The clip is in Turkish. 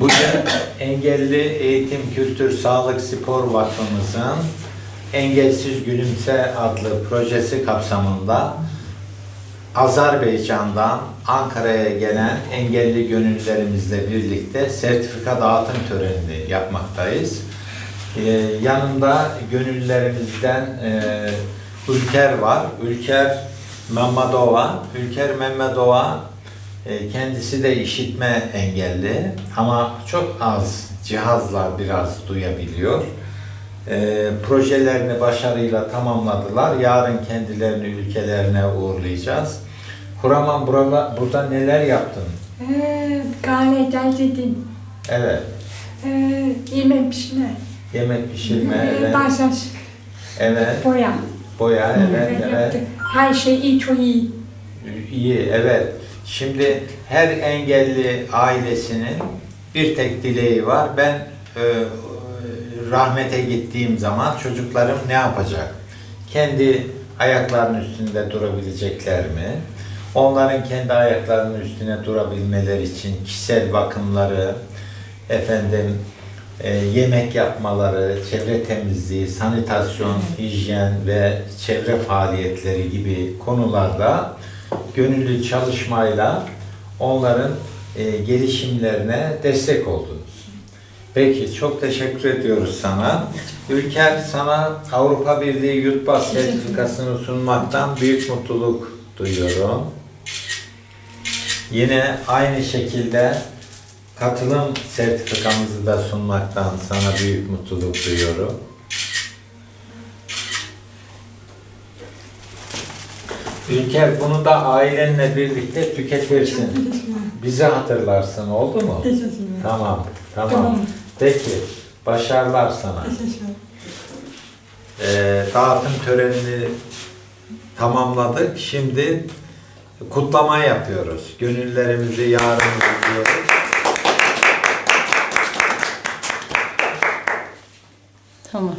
Bugün Engelli Eğitim, Kültür, Sağlık, Spor Vakfımızın Engelsiz Gülümse adlı projesi kapsamında Azerbaycan'dan Ankara'ya gelen engelli gönüllülerimizle birlikte sertifika dağıtım törenini yapmaktayız. Ee, yanında gönüllülerimizden e, Ülker var. Ülker Mehmedova. Ülker Mehmedova e, kendisi de işitme engelli ama çok az cihazla biraz duyabiliyor. E, projelerini başarıyla tamamladılar. Yarın kendilerini ülkelerine uğurlayacağız. Kuraman burada, burada neler yaptın? Ee, gayet dedim. Evet. Ee, yemek pişirme. Yemek pişirme, Ee, evet. Başak Evet. boya. Boya, evet, Evet, evet. Her şey iyi, çok iyi. İyi, evet. Şimdi her engelli ailesinin bir tek dileği var. Ben e, rahmete gittiğim zaman çocuklarım ne yapacak? Kendi ayaklarının üstünde durabilecekler mi? Onların kendi ayaklarının üstüne durabilmeleri için kişisel bakımları, efendim e, yemek yapmaları, çevre temizliği, sanitasyon, hijyen ve çevre faaliyetleri gibi konularda gönüllü çalışmayla onların e, gelişimlerine destek oldunuz. Peki çok teşekkür ediyoruz sana. Ülker sana Avrupa Birliği Yurtbas sertifikasını sunmaktan büyük mutluluk duyuyorum. Yine aynı şekilde katılım sertifikamızı da sunmaktan sana büyük mutluluk duyuyorum. Ülker bunu da ailenle birlikte tüketirsin. Bizi hatırlarsın oldu mu? Teşekkürler. Tamam, tamam. Tamam. Peki, başarılar sana. Ee, dağıtım törenini tamamladık. Şimdi kutlama yapıyoruz. Gönüllerimizi yarın bekliyoruz. Tamam.